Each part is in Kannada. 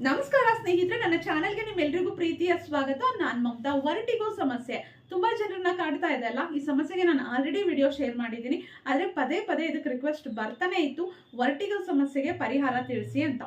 ನಮಸ್ಕಾರ ಸ್ನೇಹಿತರೆ ನನ್ನ ಚಾನೆಲ್ಗೆ ನಿಮ್ಮೆಲ್ರಿಗೂ ಪ್ರೀತಿಯ ಸ್ವಾಗತ. ನಾನ್ ಮಮತಾ ವರ್ಟಿಗೋ ಸಮಸ್ಯೆ. ತುಂಬಾ ಜನರನ್ನ ಕಾಡ್ತಾ ಇದೆ ಅಲ್ಲ? ಈ ಸಮಸ್ಯೆಗೆ ನಾನು ಆಲ್ರೆಡಿ ವಿಡಿಯೋ ಶೇರ್ ಮಾಡಿದ್ದೀನಿ. ಆದರೆ ಪದೇ ಪದೇ ಇದಕ್ಕೆ ರಿಕ್ವೆಸ್ಟ್ ಬರ್ತಾನೆ ಇತ್ತು. ವರ್ಟಿಗಲ್ ಸಮಸ್ಯೆಗೆ ಪರಿಹಾರ ತಿಳಿಸಿ ಅಂತ.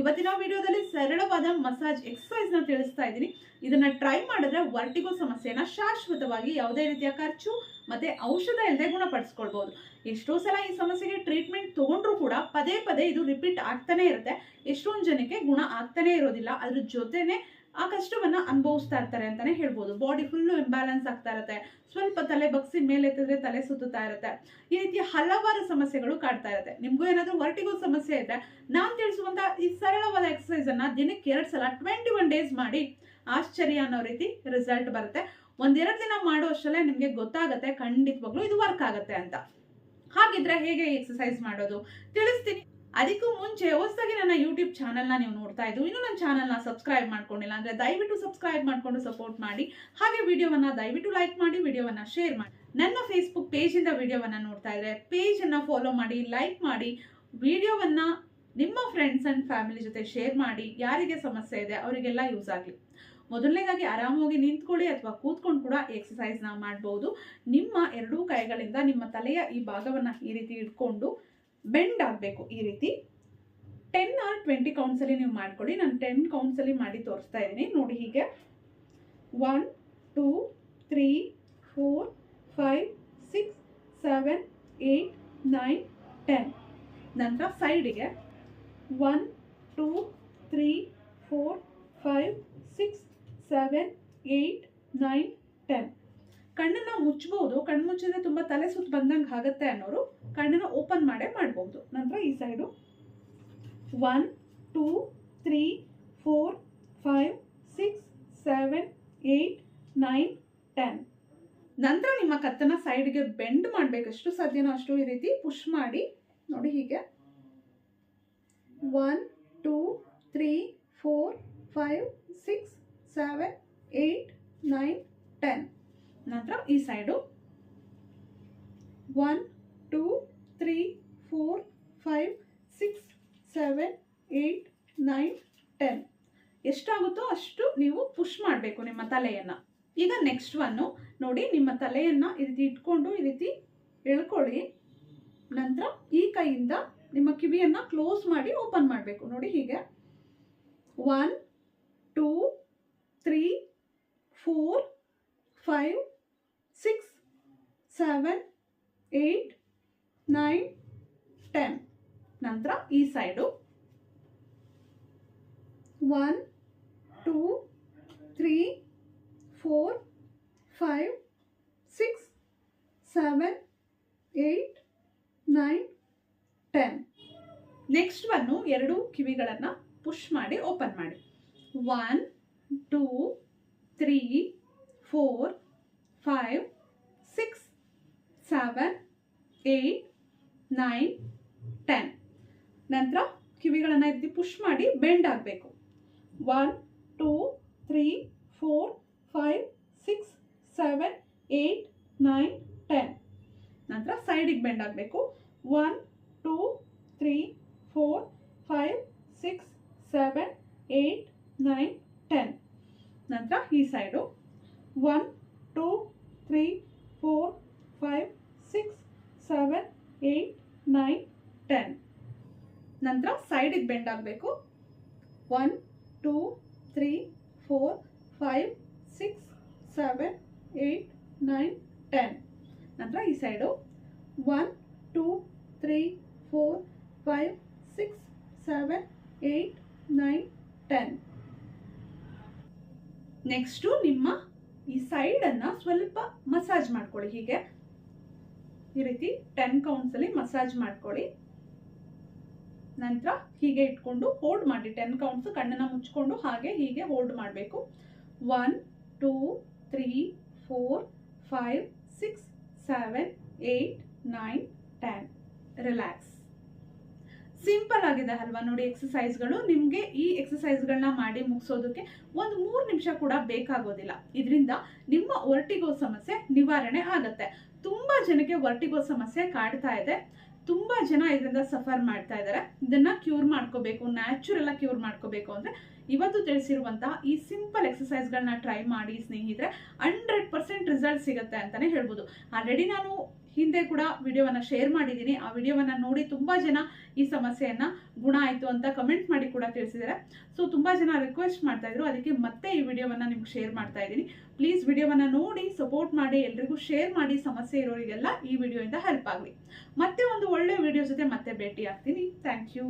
ಇವತ್ತಿನ ವಿಡಿಯೋದಲ್ಲಿ ಸರಳವಾದ ಮಸಾಜ್ ಎಕ್ಸಸೈಸ್ನ ತಿಳಿಸ್ತಾ ಇದ್ದೀನಿ. ಇದನ್ನ ಟ್ರೈ ಮಾಡಿದ್ರೆ ವರ್ಟಿಗೋ ಸಮಸ್ಯೆನ ಶಾಶ್ವತವಾಗಿ ಯಾವುದೇ ರೀತಿಯ ಖರ್ಚು ಮತ್ತೆ ಔಷಧ ಇಲ್ಲದೆ ಗುಣಪಡಿಸ್ಕೊಳ್ಬೋದು. ಎಷ್ಟೋ ಸಲ ಈ ಸಮಸ್ಯೆಗೆ ಟ್ರೀಟ್ಮೆಂಟ್ ತೊಗೊಂಡ್ರೂ ಕೂಡ ಪದೇ ಪದೇ ಇದು ರಿಪೀಟ್ ಆಗ್ತಾನೆ ಇರುತ್ತೆ. ಎಷ್ಟೊಂದು ಜನಕ್ಕೆ ಗುಣ ಆಗ್ತಾನೆ ಇರೋದಿಲ್ಲ. ಅದ್ರ ಜೊತೆನೆ ಆ ಕಷ್ಟವನ್ನ ಅನುಭವಿಸ್ತಾ ಇರ್ತಾರೆ ಅಂತಾನೆ ಹೇಳ್ಬೋದು. ಬಾಡಿ ಫುಲ್ಲು ಇಂಬ್ಯಾಲೆನ್ಸ್ ಆಗ್ತಾ ಇರುತ್ತೆ. ಸ್ವಲ್ಪ ತಲೆ ಬಗ್ಸಿ ಮೇಲೆ ಎತ್ತಿದ್ರೆ ತಲೆ ಸುತ್ತುತ್ತಾ ಇರುತ್ತೆ. ಈ ರೀತಿಯ ಹಲವಾರು ಸಮಸ್ಯೆಗಳು ಕಾಡ್ತಾ ಇರುತ್ತೆ. ನಿಮಗೂ ಏನಾದರೂ ವರ್ಟಿಗೋ ಸಮಸ್ಯೆ ಇದ್ದರೆ ನಾನು ತಿಳಿಸುವಂತ ಈ ಸರಳವಾದ ಎಕ್ಸಸೈಸನ್ನು ದಿನಕ್ಕೆ ಎರಡು ಸಲ ಟ್ವೆಂಟಿ ಒನ್ ಡೇಸ್ ಮಾಡಿ ಆಶ್ಚರ್ಯ ಅನ್ನೋ ರೀತಿ ರಿಸಲ್ಟ್ ಬರುತ್ತೆ. ಒಂದೆರಡು ದಿನ ಮಾಡೋ ಅಷ್ಟರಲ್ಲೇ ನಿಮಗೆ ಗೊತ್ತಾಗುತ್ತೆ ಖಂಡಿತವಾಗ್ಲೂ ಇದು ವರ್ಕ್ ಆಗುತ್ತೆ ಅಂತ. ಹಾಗಿದ್ರೆ ಹೇಗೆ ಎಕ್ಸಸೈಸ್ ಮಾಡೋದು? ತಿಳಿಸ್ತೀನಿ. ಅದಕ್ಕೂ ಮುಂಚೆ ಹೊಸದಾಗಿ ನನ್ನ ಯೂಟ್ಯೂಬ್ ಚಾನಲ್ನ ನೀವು ನೋಡ್ತಾ ಇದ್ದು ಇನ್ನೂ ನನ್ನ ಚಾನಲ್ನ ಸಬ್ಸ್ಕ್ರೈಬ್ ಮಾಡ್ಕೊಂಡಿಲ್ಲ ಅಂದ್ರೆ ದಯವಿಟ್ಟು ಸಬ್ಸ್ಕ್ರೈಬ್ ಮಾಡಿಕೊಂಡು ಸಪೋರ್ಟ್ ಮಾಡಿ. ಹಾಗೆ ವಿಡಿಯೋವನ್ನ ದಯವಿಟ್ಟು ಲೈಕ್ ಮಾಡಿ, ವಿಡಿಯೋವನ್ನ ಶೇರ್ ಮಾಡಿ. ನನ್ನ ಫೇಸ್ಬುಕ್ ಪೇಜಿಂದ ವಿಡಿಯೋವನ್ನ ನೋಡ್ತಾ ಇದ್ದರೆ ಪೇಜ್ ಅನ್ನ ಫಾಲೋ ಮಾಡಿ ಲೈಕ್ ಮಾಡಿ. ವಿಡಿಯೋವನ್ನ ನಿಮ್ಮ ಫ್ರೆಂಡ್ಸ್ ಅಂಡ್ ಫ್ಯಾಮಿಲಿ ಜೊತೆ ಶೇರ್ ಮಾಡಿ. ಯಾರಿಗೆ ಸಮಸ್ಯೆ ಇದೆ ಅವರಿಗೆಲ್ಲ ಯೂಸ್ ಆಗಲಿ. ಮೊದಲನೇದಾಗಿ ಆರಾಮಾಗಿ ನಿಂತ್ಕೊಳ್ಳಿ ಅಥವಾ ಕೂತ್ಕೊಂಡು ಕೂಡ ಎಕ್ಸಸೈಸ್ನ ಮಾಡ್ಬೋದು. ನಿಮ್ಮ ಎರಡೂ ಕೈಗಳಿಂದ ನಿಮ್ಮ ತಲೆಯ ಈ ಭಾಗವನ್ನ ಈ ರೀತಿ ಇಟ್ಕೊಂಡು ಬೆಂಡ್ ಆಗಬೇಕು ಈ ರೀತಿ. ಟೆನ್ ಆರ್ ಟ್ವೆಂಟಿ ಕೌಂಟ್ಸಲ್ಲಿ ನೀವು ಮಾಡ್ಕೊಳ್ಳಿ. ನಾನು ಟೆನ್ ಕೌಂಟ್ಸಲ್ಲಿ ಮಾಡಿ ತೋರಿಸ್ತಾ ಇದ್ದೀನಿ. ನೋಡಿ ಹೀಗೆ. One two three four five six seven eight nine ten ನಂತರ ಸೈಡಿಗೆ one two three four five six seven eight nine ten ಕಣ್ಣನ್ನು ಮುಚ್ಚಬಹುದು ಕಣ್ಣು ಮುಚ್ಚಿದ್ರೆ ತುಂಬ ತಲೆ ಸುತ್ತ ಬಂದಂಗೆ ಆಗುತ್ತೆ ಅನ್ನೋರು ಕಣ್ಣನ್ನ ಓಪನ್ ಮಾಡೇ ಮಾಡಬಹುದು ನಂತರ ಈ side one two three four five six seven eight nine ten ನಂತರ ನಿಮ್ಮ ಕತ್ತನ್ನ ಸೈಡ್ಗೆ ಬೆಂಡ್ ಮಾಡಬೇಕಷ್ಟು ಸಾಧ್ಯನೋ ಅಷ್ಟು ಈ ರೀತಿ ಪುಷ್ ಮಾಡಿ. ನೋಡಿ ಹೀಗೆ. One two three four five six seven eight nine ten ನಂತರ ಈ side one two, three, four, five, six, seven, eight, nine, ten. ಎಷ್ಟಾಗುತ್ತೋ ಅಷ್ಟು ನೀವು ಪುಷ್ ಮಾಡಬೇಕು ನಿಮ್ಮ ತಲೆಯನ್ನು. ಈಗ ನೆಕ್ಸ್ಟ್ ಒನ್ನು ನೋಡಿ ನಿಮ್ಮ ತಲೆಯನ್ನು ಈ ರೀತಿ ಇಟ್ಕೊಂಡು ಈ ರೀತಿ ಎಳ್ಕೊಳ್ಳಿ. ನಂತರ ಈ ಕೈಯಿಂದ ನಿಮ್ಮ ಕಿವಿಯನ್ನು ಕ್ಲೋಸ್ ಮಾಡಿ ಓಪನ್ ಮಾಡಬೇಕು. ನೋಡಿ ಹೀಗೆ. One two three four five six seven eight nine ten ನಂತರ ಈ side one two three four five six seven eight nine ten next one ಎರಡು ಕಿವಿಗಳನ್ನು ಪುಷ್ ಮಾಡಿ ಓಪನ್ ಮಾಡಿ. One two three four five six seven eight nine ten ನಂತರ ಕಿವಿಗಳನ್ನು ರೀತಿ ಪುಷ್ ಮಾಡಿ ಬೆಂಡ್ ಆಗಬೇಕು. One two three four five six seven eight nine ten ನಂತರ ಸೈಡಿಗೆ ಬೆಂಡ್ ಆಗಬೇಕು. One two three four five six seven eight nine ten ನಂತರ ಈ side one two three four five six seven eight nine ten ನಂತರ ಸೈಡಿಗೆ ಬೆಂಡ್ ಆಗಬೇಕು. One two three four five six seven eight nine ten ನಂತರ ಈ side one two three four five six seven eight nine ten next ನಿಮ್ಮ ಈ ಸೈಡನ್ನು ಸ್ವಲ್ಪ ಮಸಾಜ್ ಮಾಡ್ಕೊಳ್ಳಿ ಹೀಗೆ. ಈ ರೀತಿ ಟೆನ್ ಕೌಂಟ್ಸಲ್ಲಿ ಮಸಾಜ್ ಮಾಡ್ಕೊಳ್ಳಿ. ನಂತರ ಹೀಗೆ ಇಟ್ಕೊಂಡು ಹೋಲ್ಡ್ ಮಾಡಿ. ಟೆನ್ ಕೌಂಟ್ಸ್ ಕಣ್ಣನ್ನು ಮುಚ್ಕೊಂಡು ಹಾಗೆ ಹೀಗೆ ಹೋಲ್ಡ್ ಮಾಡಬೇಕು. One two three four five six seven eight nine ten relax simple ಆಗಿದೆ ಅಲ್ವಾ? ನೋಡಿ ಎಕ್ಸಸೈಸ್ಗಳು ನಿಮಗೆ ಈ ಎಕ್ಸಸೈಸ್ಗಳನ್ನ ಮಾಡಿ ಮುಗಿಸೋದಕ್ಕೆ ಒಂದು ಮೂರು ನಿಮಿಷ ಕೂಡ ಬೇಕಾಗೋದಿಲ್ಲ. ಇದರಿಂದ ನಿಮ್ಮ ವರ್ಟಿಗೋ ಸಮಸ್ಯೆ ನಿವಾರಣೆ ಆಗುತ್ತೆ. ತುಂಬಾ ಜನಕ್ಕೆ ವರ್ಟಿಗೋ ಸಮಸ್ಯೆ ಕಾಡ್ತಾ ಇದೆ. ತುಂಬ ಜನ ಇದರಿಂದ ಸಫರ್ ಮಾಡ್ತಾ ಇದ್ದಾರೆ ಇದನ್ನ ಕ್ಯೂರ್ ಮಾಡ್ಕೋಬೇಕು ನ್ಯಾಚುರಲ್ ಆಗಿ ಕ್ಯೂರ್ ಮಾಡ್ಕೋಬೇಕು ಅಂದ್ರೆ ಇವತ್ತು ತಿಳಿಸಿರುವಂತಹ ಈ ಸಿಂಪಲ್ ಎಕ್ಸಸೈಸ್ಗಳನ್ನ ಟ್ರೈ ಮಾಡಿ ಸ್ನೇಹಿತರೆ ಹಂಡ್ರೆಡ್ ಪರ್ಸೆಂಟ್ ರಿಸಲ್ಟ್ ಸಿಗುತ್ತೆ ಅಂತಾನೆ ಹೇಳ್ಬೋದು. ಆಲ್ರೆಡಿ ನಾನು ಹಿಂದೆ ಕೂಡ ವಿಡಿಯೋವನ್ನು ಶೇರ್ ಮಾಡಿದ್ದೀನಿ. ಆ ವಿಡಿಯೋವನ್ನು ನೋಡಿ ತುಂಬ ಜನ ಈ ಸಮಸ್ಯೆಯನ್ನು ಗುಣ ಆಯಿತು ಅಂತ ಕಮೆಂಟ್ ಮಾಡಿ ಕೂಡ ತಿಳಿಸಿದ್ದಾರೆ. ಸೊ ತುಂಬ ಜನ ರಿಕ್ವೆಸ್ಟ್ ಮಾಡ್ತಾ ಇದ್ರು. ಅದಕ್ಕೆ ಮತ್ತೆ ಈ ವಿಡಿಯೋವನ್ನು ನಿಮ್ಗೆ ಶೇರ್ ಮಾಡ್ತಾ ಇದ್ದೀನಿ. ಪ್ಲೀಸ್ ವಿಡಿಯೋವನ್ನು ನೋಡಿ ಸಪೋರ್ಟ್ ಮಾಡಿ, ಎಲ್ರಿಗೂ ಶೇರ್ ಮಾಡಿ, ಸಮಸ್ಯೆ ಇರೋರಿಗೆಲ್ಲ ಈ ವಿಡಿಯೋಯಿಂದ ಹೆಲ್ಪ್ ಆಗಲಿ. ಮತ್ತೆ ಒಂದು ಒಳ್ಳೆ ವಿಡಿಯೋ ಜೊತೆ ಮತ್ತೆ ಭೇಟಿ ಆಗ್ತೀನಿ ಥ್ಯಾಂಕ್ ಯು